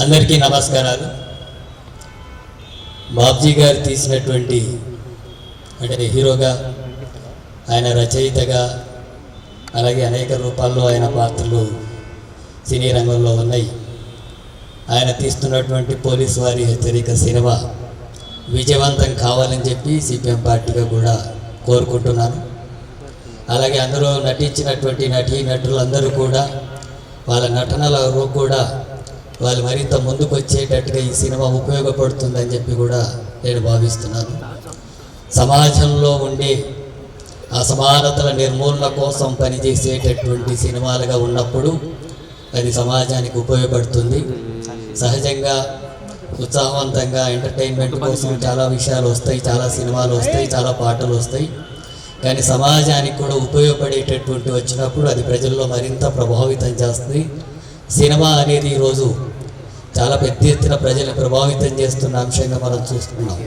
అందరికీ నమస్కారాలు. బాబ్జీ గారు తీసినటువంటి అంటే హీరోగా ఆయన రచయితగా అలాగే అనేక రూపాల్లో ఆయన పాత్రలు సినీ రంగంలో ఉన్నాయి. ఆయన తీస్తున్నటువంటి పోలీస్ వారి హెచ్చరిక సినిమా విజయవంతం కావాలని చెప్పి సిపిఎం పార్టీగా కూడా కోరుకుంటున్నాను. అలాగే అందులో నటించినటువంటి నటీ నటులందరూ కూడా వాళ్ళ నటనలో కూడా వాళ్ళు మరింత ముందుకు వచ్చేటట్టుగా ఈ సినిమా ఉపయోగపడుతుందని చెప్పి కూడా నేను భావిస్తున్నాను. సమాజంలో ఉండే అసమానతల నిర్మూలన కోసం పనిచేసేటటువంటి సినిమాలుగా ఉన్నప్పుడు అది సమాజానికి ఉపయోగపడుతుంది. సహజంగా ఉత్సాహవంతంగా ఎంటర్టైన్మెంట్ కోసం చాలా విషయాలు వస్తాయి చాలా సినిమాలు వస్తాయి చాలా పాటలు వస్తాయి. కానీ సమాజానికి కూడా ఉపయోగపడేటటువంటి వచ్చినప్పుడు అది ప్రజల్లో మరింత ప్రభావితం చేస్తుంది. సినిమా అనేది ఈరోజు చాలా పెద్ద ఎత్తున ప్రజలు ప్రభావితం చేస్తున్న అంశంగా మనం చూస్తున్నాం.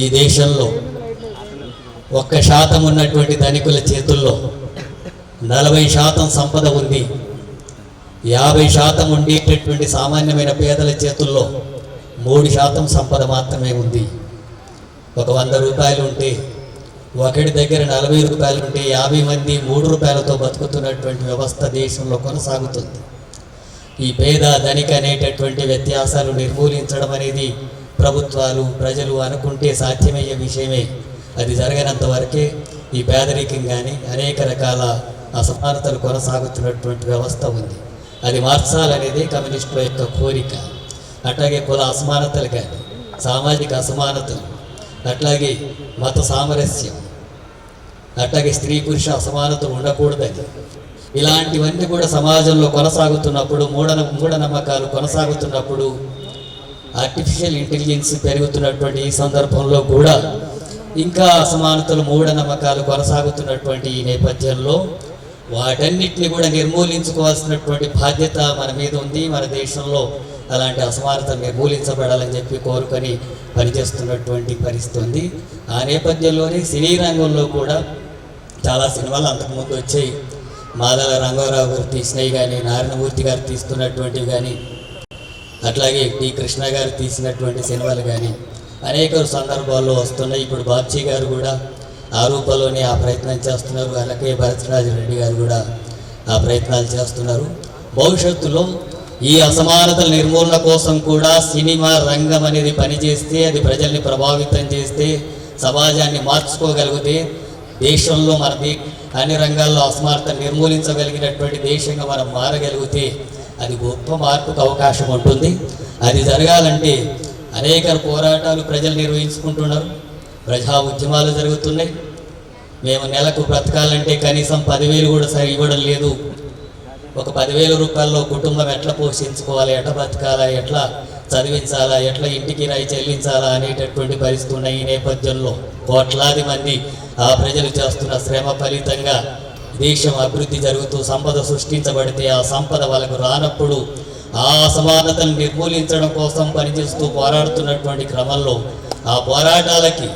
ఈ దేశంలో ఒక్క శాతం ఉన్నటువంటి ధనికుల చేతుల్లో నలభై శాతం సంపద ఉంది. యాభై శాతం ఉండేటటువంటి సామాన్యమైన పేదల చేతుల్లో మూడు శాతం సంపద మాత్రమే ఉంది. ఒక వంద రూపాయలు ఉంటే ఒకటి దగ్గర నలభై రూపాయలు ఉంటే యాభై మంది మూడు రూపాయలతో బతుకుతున్నటువంటి వ్యవస్థ దేశంలో కొనసాగుతుంది. ఈ పేద ధనిక అనేటటువంటి వ్యత్యాసాలు నిర్మూలించడం అనేది ప్రభుత్వాలు ప్రజలు అనుకుంటే సాధ్యమయ్యే విషయమే. అది జరగనంత వరకే ఈ పేదరికం కానీ అనేక రకాల అసమానతలు కొనసాగుతున్నటువంటి వ్యవస్థ ఉంది. అది మార్చాలనేది కమ్యూనిస్టుల యొక్క కోరిక. అట్లాగే కుల అసమానతలు కానీ సామాజిక అసమానతలు అట్లాగే మత సామరస్యం అట్లాగే స్త్రీ పురుష అసమానతలు ఉండకూడదని ఇలాంటివన్నీ కూడా సమాజంలో కొనసాగుతున్నప్పుడు మూఢన మూఢనమ్మకాలు కొనసాగుతున్నప్పుడు ఆర్టిఫిషియల్ ఇంటెలిజెన్స్ పెరుగుతున్నటువంటి ఈ సందర్భంలో కూడా ఇంకా అసమానతలు మూఢనమ్మకాలు కొనసాగుతున్నటువంటి ఈ నేపథ్యంలో వాటన్నిటిని కూడా నిర్మూలించుకోవాల్సినటువంటి బాధ్యత మన మీద ఉంది. మన దేశంలో అలాంటి అసమానతలు నిర్మూలించబడాలని చెప్పి కోరుకొని పనిచేస్తున్నటువంటి పరిస్థితి ఉంది. ఆ నేపథ్యంలోనే సినీ రంగంలో కూడా చాలా సినిమాలు అంతకుముందు వచ్చాయి. మాదల రంగారావు గారు తీసినవి కానీ నారాయణమూర్తి గారు తీస్తున్నటువంటివి కానీ అట్లాగే టి. కృష్ణ గారు తీసినటువంటి సినిమాలు కానీ అనేక సందర్భాల్లో వస్తున్నాయి. ఇప్పుడు బాబ్జీ గారు కూడా ఆ రూపంలోనే ఆ ప్రయత్నం చేస్తున్నారు. అలాగే భరతరాజు రెడ్డి గారు కూడా ఆ ప్రయత్నాలు చేస్తున్నారు. భవిష్యత్తులో ఈ అసమానతల నిర్మూలన కోసం కూడా సినిమా రంగం అనేది పనిచేస్తే అది ప్రజల్ని ప్రభావితం చేస్తే సమాజాన్ని మార్చుకోగలిగితే దేశంలో మనది అన్ని రంగాల్లో అసమానత నిర్మూలించగలిగినటువంటి దేశంగా మనం మారగలిగితే అది గొప్ప మార్పుకు అవకాశం ఉంటుంది. అది జరగాలంటే అనేక పోరాటాలు ప్రజలు నిర్వహించుకుంటున్నారు. ప్రజా ఉద్యమాలు జరుగుతున్నాయి. మేము నెలకు బ్రతకాలంటే కనీసం పదివేలు కూడా సరి ఇవ్వడం లేదు. ఒక పదివేల రూపాయల్లో కుటుంబం ఎట్లా పోషించుకోవాలి ఎట్లా బ్రతకాలా ఎట్లా చదివించాలా ఎట్లా ఇంటికి రాయి చెల్లించాలా అనేటటువంటి పరిస్థితి ఉన్న ఈ నేపథ్యంలో కోట్లాది మంది ఆ ప్రజలు చేస్తున్న శ్రమ ఫలితంగా దేశం అభివృద్ధి జరుగుతూ సంపద సృష్టించబడితే ఆ సంపద వాళ్ళకు రానప్పుడు ఆ అసమానతను నిర్మూలించడం కోసం పనిచేస్తూ పోరాడుతున్నటువంటి క్రమంలో ఆ పోరాటాలకి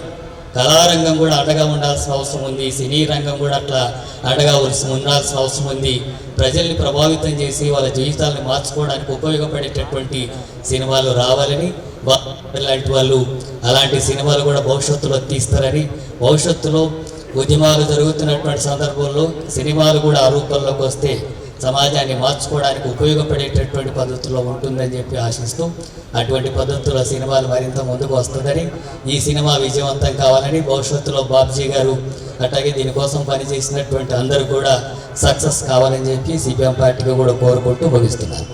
కళారంగం కూడా అడగా ఉండాల్సిన అవసరం ఉంది. సినీ రంగం కూడా అట్లా అడగా ఉండాల్సిన అవసరం ఉంది. ప్రజల్ని ప్రభావితం చేసి వాళ్ళ జీవితాలను మార్చుకోవడానికి ఉపయోగపడేటటువంటి సినిమాలు రావాలని లాంటి వాళ్ళు అలాంటి సినిమాలు కూడా భవిష్యత్తులో తీస్తారని భవిష్యత్తులో ఉద్యమాలు జరుగుతున్నటువంటి సందర్భంలో సినిమాలు కూడా ఆ రూపంలోకి వస్తే సమాజాన్ని మార్చుకోవడానికి ఉపయోగపడేటటువంటి పద్ధతుల్లో ఉంటుందని చెప్పి ఆశిస్తూ అటువంటి పద్ధతుల్లో సినిమాలు మరింత ముందుకు వస్తుందని ఈ సినిమా విజయవంతం కావాలని భవిష్యత్తులో బాబ్జీ గారు అట్లాగే దీనికోసం పనిచేసినటువంటి అందరూ కూడా సక్సెస్ కావాలని చెప్పి సిపిఎం పార్టీగా కూడా కోరుకుంటూ ముగిస్తున్నాను.